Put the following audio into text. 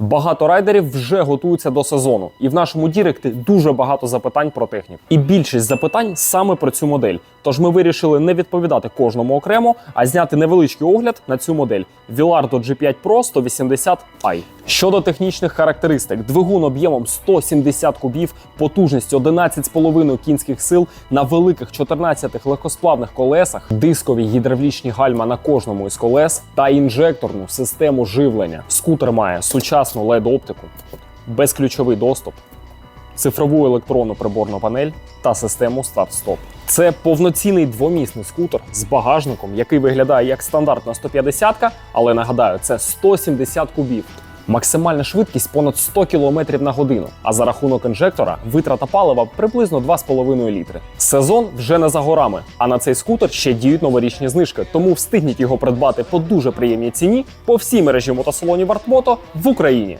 Багато райдерів вже готуються до сезону, і в нашому Діректі дуже багато запитань про техніку. І більшість запитань саме про цю модель. Тож ми вирішили не відповідати кожному окремо, а зняти невеличкий огляд на цю модель Vilardo G5 Pro 180 i. Щодо технічних характеристик, двигун об'ємом 170 кубів, потужністю 11,5 кінських сил на великих 14 легкосплавних колесах, дискові гідравлічні гальма на кожному із колес та інжекторну систему живлення. Скутер має сучасну led оптику безключовий доступ, цифрову електронну приборну панель та систему старт-стоп. Це повноцінний двомісний скутер з багажником, який виглядає як стандартна 150-ка, але нагадаю, це 170 кубів. Максимальна швидкість понад 100 км на годину, а за рахунок інжектора витрата палива приблизно 2,5 літри. Сезон вже не за горами, а на цей скутер ще діють новорічні знижки, тому встигніть його придбати по дуже приємній ціні по всій мережі мотосалонів Артмото в Україні.